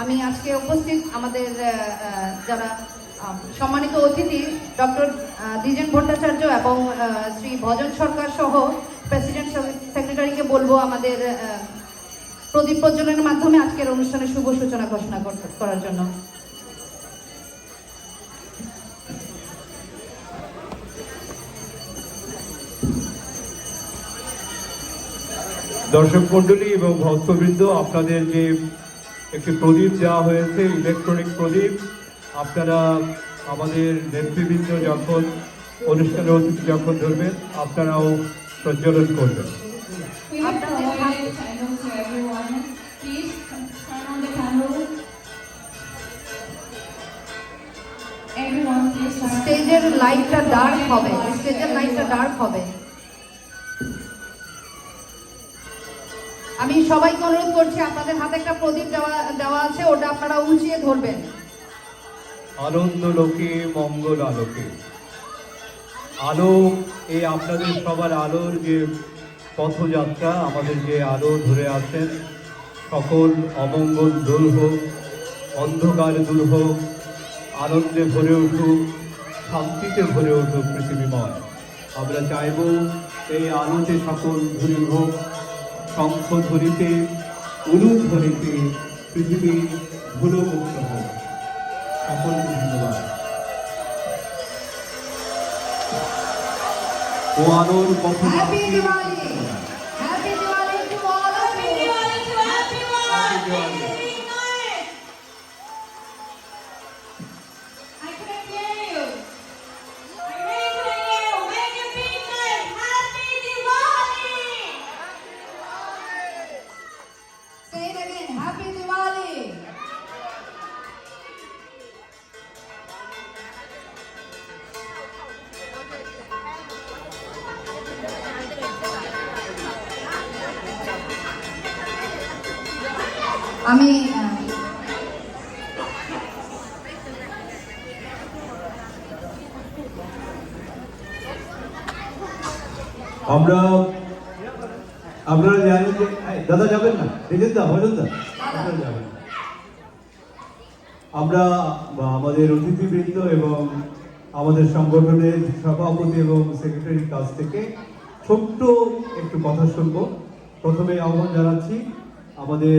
আমি আজকে উপস্থিত আমাদের যারা সম্মানিত অতিথি, ডক্টর দ্বিজেন ভট্টাচার্য এবং শ্রী ভজন সরকার সহ প্রেসিডেন্ট সেক্রেটারিকে বলব আমাদের প্রদীপ প্রজ্বলনের মাধ্যমে আজকের অনুষ্ঠানের শুভ সূচনা ঘোষণা করার জন্য। দর্শক মন্ডলী এবং ভক্তবৃন্দ, আপনাদের যে একটি প্রদীপ দেওয়া হয়েছে ইলেকট্রনিক প্রদীপ। আপনারা আমাদের নেতৃবৃন্দ যখন অনুষ্ঠানে অতিথি যখন ধরবেন, আপনারাও প্রজ্বলন করবেন। স্টেজের. লাইটটা ডার্ক হবে। স্টেজের লাইটটা ডার্ক হবে। আমি সবাইকে অনুরোধ করছি, আপনাদের হাতে একটা প্রদীপ দেওয়া দেওয়া আছে, ওটা আপনারা উঁচিয়ে ধরবেন। আনন্দ লোকে, মঙ্গল আলোকে। আলো এই আপনাদের সবার আলোর যে পথযাত্রা, আমাদের যে আলো ধরে আছেন, সকল অমঙ্গল দূর হোক, অন্ধকার দূর হোক, আনন্দে ভরে উঠুক, শান্তিতে ভরে উঠুক পৃথিবীময়। আমরা চাইব এই আলোতে সকল ধরে হোক শঙ্খ ধরিতে উলুদ ধরিতে পৃথিবী ধুলোমুক্ত হোক সকলকে ধন্যবাদ। ও আলোর পথ আমি আমরা, আপনারা জানেন যে দাদা যাবেন না দেখেন দা ভজন দা। আমরা আমাদের অতিথিবৃন্দ এবং আমাদের সংগঠনের সভাপতি এবং সেক্রেটারির কাছ থেকে ছোট্ট একটু কথা শুনব প্রথমে আহ্বান জানাচ্ছি আমাদের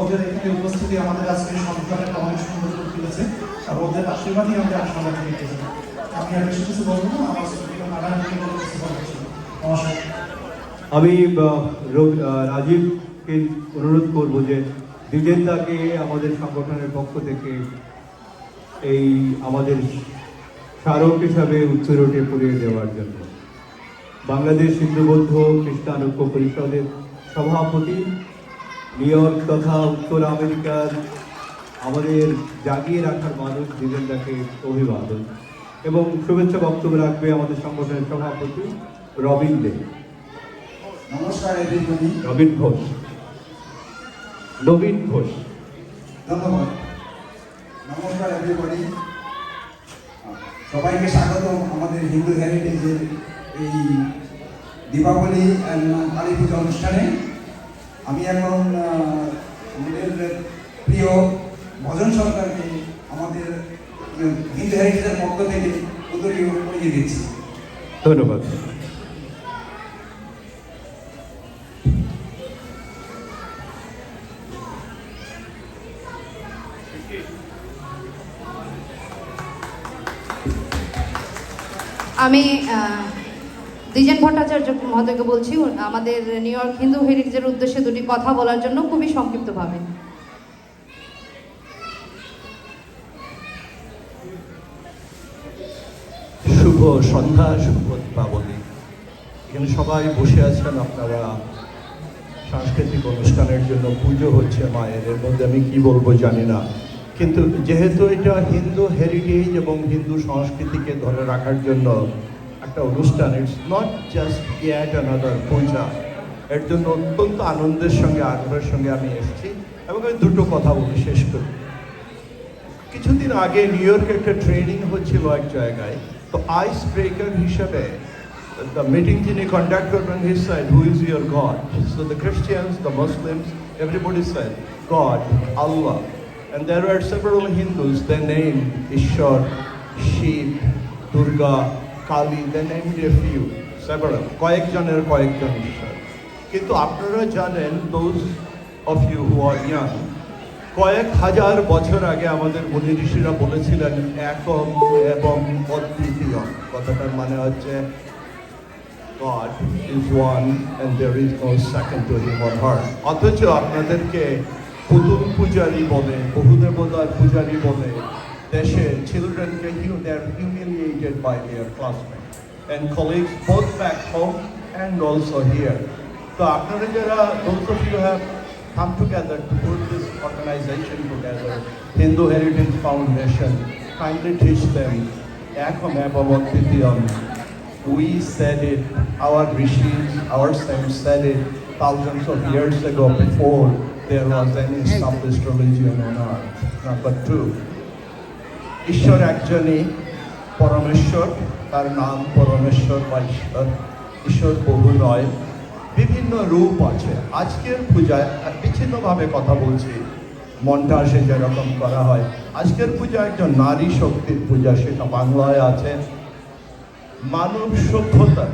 ওদের এখানে উপস্থিতি আমাদের আজকে সংস্থাটা অনেক সুন্দর তুলেছে আর ওদের আশীর্বাদই আমাদের আশীর্বাদ নিতে আমি আর বেশি কিছু বলব না, আমার আমি রাজীবকে অনুরোধ করব যে দ্বিজেন্দাকে আমাদের সংগঠনের পক্ষ থেকে এই আমাদের স্মারক হিসাবে উত্তরটে পড়িয়ে দেওয়ার জন্য। বাংলাদেশ হিন্দু খ্রিস্টান ঐক্য পরিষদের সভাপতি নিউ ইয়র্ক তথা উত্তর আমেরিকার আমাদের জাগিয়ে রাখার মানুষ দ্বিজেন্দাকে অভিবাদন এবং শুভেচ্ছা বক্তব্য রাখবে আমাদের সংগঠনের সভাপতি রবিন দে। নমস্কার এভরিবডি রবিন ঘোষ। নবীন ঘোষ। ধন্যবাদ। নমস্কার এভরিবডি সবাইকে স্বাগত আমাদের হিন্দু হেরিটেজের এই দীপাবলি কালী পুজো অনুষ্ঠানে। আমি এখন আমাদের প্রিয় ভজন সরকারকে আমাদের আহ, হিন্দু হেরিটেজের পক্ষ থেকে উদ্যোগী করিয়ে দিচ্ছি। ধন্যবাদ। আমি দ্বিজেন ভট্টাচার্য মহোদয়কে বলছি আমাদের নিউ ইয়র্ক হিন্দু হেরিটেজের উদ্দেশ্যে দুটি কথা বলার জন্য খুবই সংক্ষিপ্তভাবে। শুভ সন্ধ্যা, শুভ দীপাবলি এখানে সবাই বসে আছেন, আপনারা সাংস্কৃতিক অনুষ্ঠানের জন্য পুজো হচ্ছে মায়ের, এর মধ্যে আমি কি বলব জানি না। কিন্তু যেহেতু এটা হিন্দু হেরিটেজ এবং হিন্দু সংস্কৃতিকে ধরে রাখার জন্য একটা অনুষ্ঠান it's not just yet another puja. এর জন্য অত্যন্ত আনন্দের সঙ্গে আগ্রহের সঙ্গে আমি এসেছি এবং আমি দুটো কথা বলে শেষ করি। কিছুদিন আগে নিউ ইয়র্কে একটা ট্রেনিং হচ্ছিল এক জায়গায়। তো আইস ব্রেকার হিসাবে দ্য মিটিং যিনি কন্ডাক্ট করবেন he said who is your god so the Christians the Muslims everybody said god Allah And there were several Hindus, they named Ishwar, Shiv, Durga, Kali, they named a few, several, কয়েকজনের কয়েকজন বিষয় কিন্তু আপনারা জানেন those of you who are young কয়েক হাজার বছর আগে আমাদের মুনি ঋষিরা বলেছিলেন একম এবং অদ্বিতীয় কথাটার মানে হচ্ছে God is one and there is no second to him or her. অথচ আপনাদেরকে পুতুল পূজারি বলে বহুদেবতার পূজারি বলে দেশে চিলড্রেনকে they are humiliated by their classmates and colleagues both back home and also here. তো আপনারা যারা those of you have come together to put this organization together, Hindu Heritage Foundation, kindly teach them Ekam Evam Advitiyam. We said it, our rishis, our saints said it thousands of years ago before there was any established religion on earth. Number two, ঈশ্বর একজনই পরমেশ্বর, তার নাম পরমেশ্বর বা ঈশ্বর। ঈশ্বর বহু নয়, বিভিন্ন রূপ আছে। আজকের পূজায় বিচ্ছিন্নভাবে কথা বলছি। মনটা আসে যেরকম করা হয়। আজকের পূজা একজন নারী শক্তির পূজা, সেটা বাংলায় আছে। মানব সভ্যতার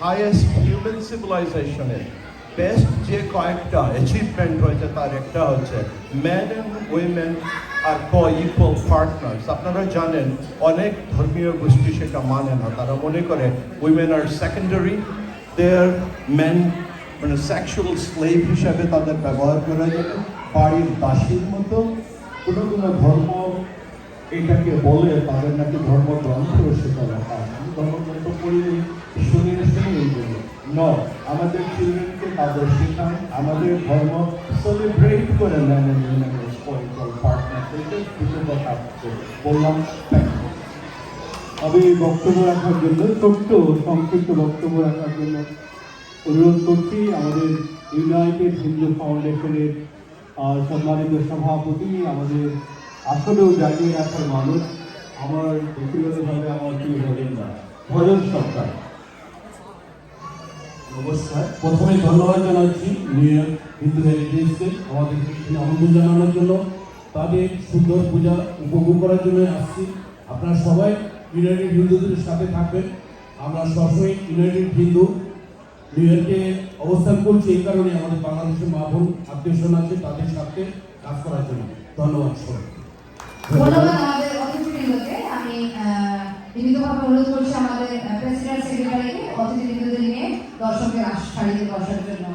হাইয়েস্ট হিউম্যান সিভিলাইজেশনের বেস্ট যে কয়েকটা অ্যাচিভমেন্ট রয়েছে তার একটা হচ্ছে ম্যান অ্যান্ড উইমেন আর ক ইকুয়াল পার্টনার্স আপনারা জানেন, অনেক ধর্মীয় গোষ্ঠী সেটা মানে না। তারা মনে করে women are secondary their man মানে সেক্সুয়াল স্লেভ হিসাবে তাদের ব্যবহার করা যাবে বাড়ির দাসীর মতো কোনো কোনো ধর্ম এটাকে বলে, তাদের নাকি ধর্মগ্রন্থ সেটা লেখা। ধর্মগ্রন্থ পড়িনি শুনে শুনে এই জন্য ন আমাদের চিলড্রেনকে তাদের শেখান আমাদের ধর্ম সেলিব্রেট করে নেন আমি বক্তব্য রাখার জন্য ছোট্ট সংক্ষিপ্ত বক্তব্য রাখার জন্য অনুরোধ করছি, আমাদের ইউনাইটেড হিন্দু ফাউন্ডেশনের সম্মানিত সভাপতি, আমাদের আসলেও জানিয়ে রাখার মানুষ, আমার ব্যক্তিগতভাবে আমার প্রিয় ভজন না ভজন সরকার। নমস্কার প্রথমে ধন্যবাদ জানাচ্ছি নিউ ইয়র্ক হিন্দু হেরিটেজকে আমাদেরকে এখানে আমন্ত্রণ জানানোর জন্য তাদের সুন্দর পূজা উপভোগ করার জন্য আসছি। আপনারা সবাই ইউনাইটেড হিন্দুদের সাথে থাকবেন। আমরা সবসময় ইউনাইটেড হিন্দু নিউ ইয়র্কে অবস্থান করছি এই কারণে আমাদের বাংলাদেশের মা বোন আত্মীয় স্বজন আছে, তাদের সাথে কাজ করার জন্য। ধন্যবাদ সবাই ধন্যবাদ আমাদের অতিথিবৃন্দকে। আমি বিনীতভাবে অনুরোধ করছি আমাদের প্রেসিডেন্ট সেক্রেটারিকে অতিথিবৃন্দদের নিয়ে দর্শকের সারিতে বসার জন্য।